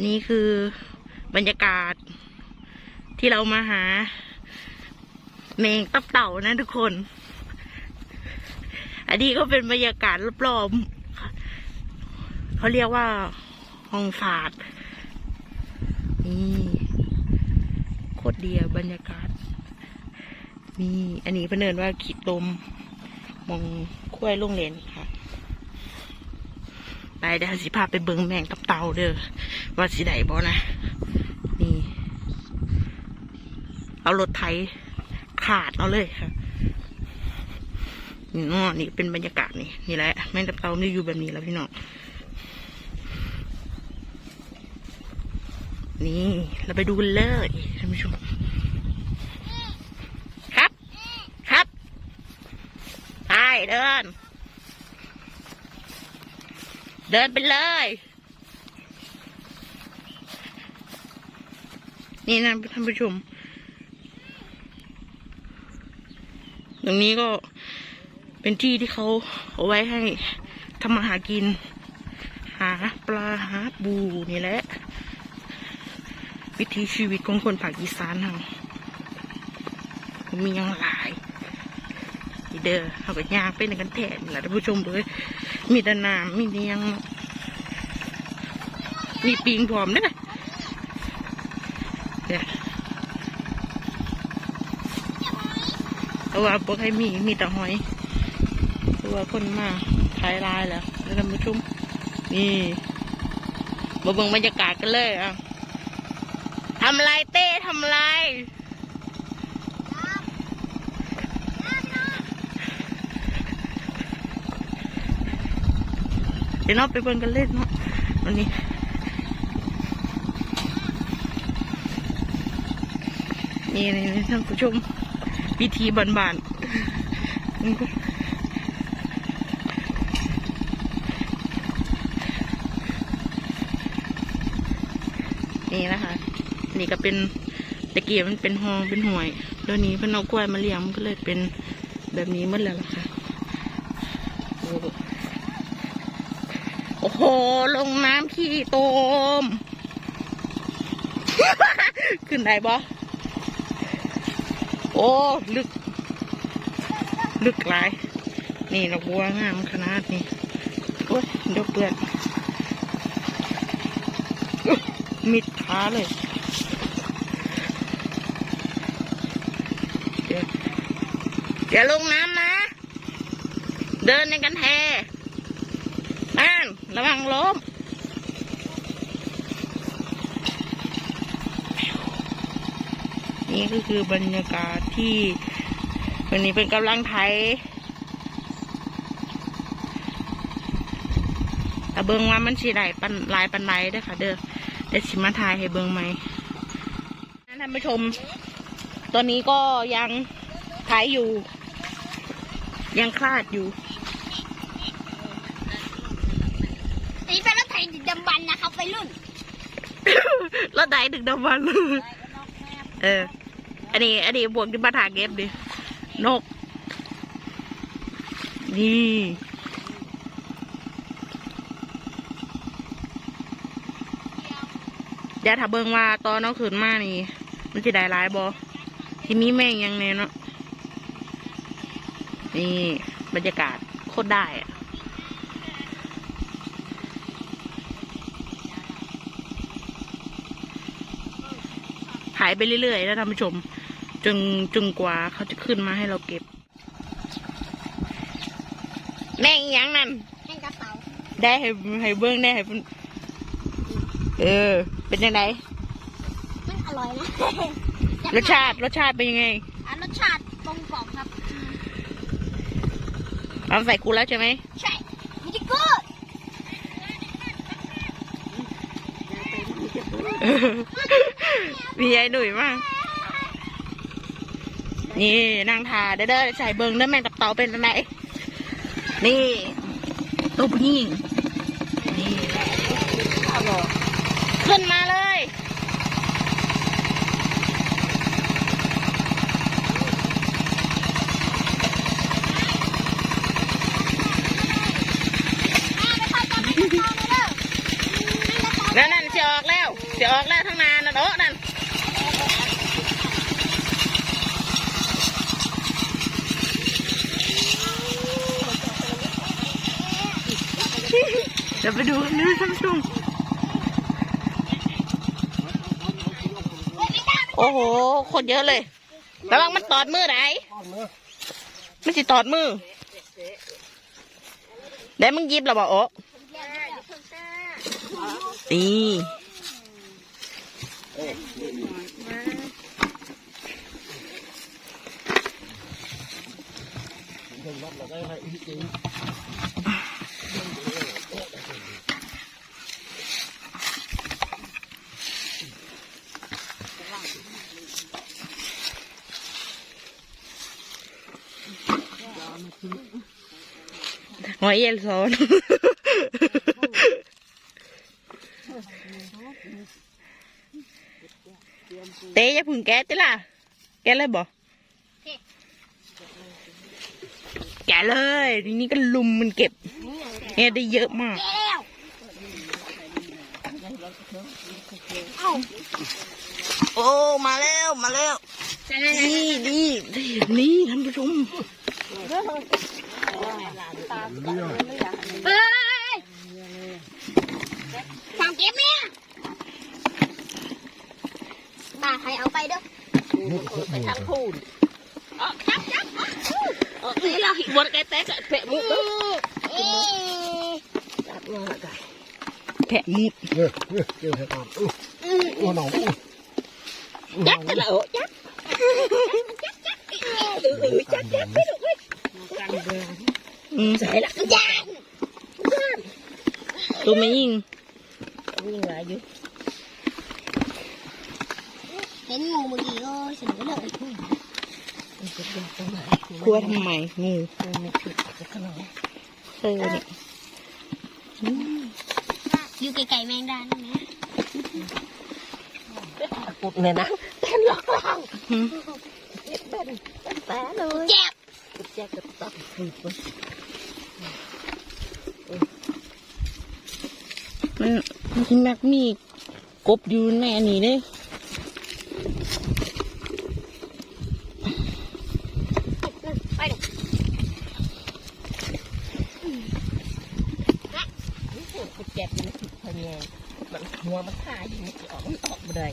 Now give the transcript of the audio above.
นนี้คือบรรยากาศที่เรามาหาแมงตับเต่านะทุกคน อันนี้ก็เป็นบรรยากาศรอบๆเขาเรียกว่าห้องฝาด นี่โคตรเดียบรรยากาศมีอันนี้พเนินว่าขีดลมมองคุ้วยลงเลนค่ะ ไปเดี๋ยวสิพาไปเบิงแมงตับเตาเด้อว่าสิไดบ่นะ นี่ เอารถไถขาดเอาเลยค่ะนี่เนาะนี่เป็นบรรยากาศนี่นี่แหละแมงตับเตานี่อยู่แบบนี้แล้วพี่น้องนี่เราไปดูกันเลยท่านผู้ชมครับ ครับ ไปเดิน เดินไปเลย นี่นะท่านผู้ชม ตรงนี้ก็เป็นที่ที่เขาเอาไว้ให้ทำมาหากิน หาปลาหาบูนี่แหละ วิถีชีวิตของคนภาคอีสานเรามีอยังหลายเด้อเขาก็ย่างเป็นกันแทนแหละท่านผู้ชมเลย มีแตะนามมีเนียง มีปิงพร้อมด้วยนะเนี่ยแต่ว่าพวกให้มีมีแต่หอยเพราะว่าคนมาขายลายแล้วแล้วท่านผู้ชมนี่มาเบิ่งบรรยากาศกันเลยอะทำไรเต้ทำไร เดี๋ยวน้องไปเบิ่งกันเล่นเนาะวันนี้นี่นี่นี่ท่านผู้ชมพิธีบานๆนี่นี่นะคะ นี่ก็เป็นตะเกียบมันเป็นหองเป็นห่วยเดี๋ยวนี้เพิ่นเอากล้วยมาเลี้ยงมันก็เลยเป็นแบบนี้หมดแล้วล่ะค่ะ โอ้โห ลงน้ำขี้โตม ขึ้นได้บ่โอ้ ลึก ลึกหลาย นี่ดอกบัวงามขนาดนี้โอ้ยเดี๋ยวเปื่อนมิดขาเลยเดี๋ยวอย่าลงน้ำนะ เดินในกันแท บ้านระวังล้มนี่ก็คือบรรยากาศที่ วันนี้เป็นกำลังไทยแต่เบิงว่ามันสีไหลปันลายปันไหลด้ค่ะ เด้อเดี๋ยวสิมาถ่ายให้เบิงไหมท่านผู้ชม ตอนนี้ก็ยังถ่ายอยู่ ยังคลาดอยู่ อันนี้เป็นรถไถ ดำบรรพ์นะครับไปรุ่นแล้วไหนถึงดำวันเออ อันนี้ อันนี้บวกที่มาถาเก็บดิ นก นี่เดี๋ยวถ้าเบิ่งว่าตอนน้องขืนมานี่ มันจะได้หลายบอที่มีแม่งยังแน่เนาะนี่ บรรยากาศโคตรได้อะ หายไปเรื่อยๆนะท่านผู้ชมจนจนกว่าเขาจะขึ้นมาให้เราเก็บแม่งอีหยังนั่นแห้งกระเป๋าได้ให้ให้เบื้องได้ให้เพิ่นเออ เป็นยังไงมันอร่อยนะรสชาติรสชาติเป็นยังไงอะรสชาติกลมกล่อมครับอืมเอาใส่กูแล้วใช่ไหมใช่มันจะกูดเออ มียายหนุ่ยมาก นี่นางทาเด้อเด้อใส่เบิงเด้อแม่งกับเตาเป็นยังไงนี่ตัวผู้หญิงนี่ขึ้นมาเลย แม่ไปคอยจับแม่กระเป๋าเลยเด้อแม่กระเป๋า แล้วนั่นจะออกแล้ว จะออกแล้วทั้งนานนะโดะนั่นเดี๋ยวไปดูกันนะท่านผู้ชมโอ้โห คนเยอะเลย ระวังมันตอดมือไหนไม่ใช่ตอดมือได้มึงหยิบแล้วบอกโอ้นี่หอยเยลโซนเต้ จะพึ่งแกะติล่ะแกะเลยบ่แกะเลยทีนี้ก็ลุมมันเก็บเนี่ยได้เยอะมากโอ้ มาแล้ว มาแล้ว นี่นี่นี่นี่ท่านผู้ชม เอ้ยฟังเก็บเนี่ยตาใครเอาไปเด้อไปทางพูนอ๋อจับจับ อ๋อนี่เราหิบนแกแตกอะแผะมุดเด้อเอ๊ะแผะมุดเออเออเกี่ยวให้ตามอู้อู้หนองอู้ยักกันละโอ้ยักอืมใส่ละจ้าตัวไม่ยิงเห็นงูเมื่อกี้ก็เสนอเลยกลัวทำไมงูเออเนี่ยอยู่ไกลๆแมงดานั่นนะปุดเลยนะเต้นล็อกล่างเจ็บแจ๊กกับตับฟืดมันมันที่ มักมีกบอยู่ในอันนี้เลยไปดูแจ๊กมันผิดพะแยงมันหัวมันขาอยู่มันออกมันออกมาได้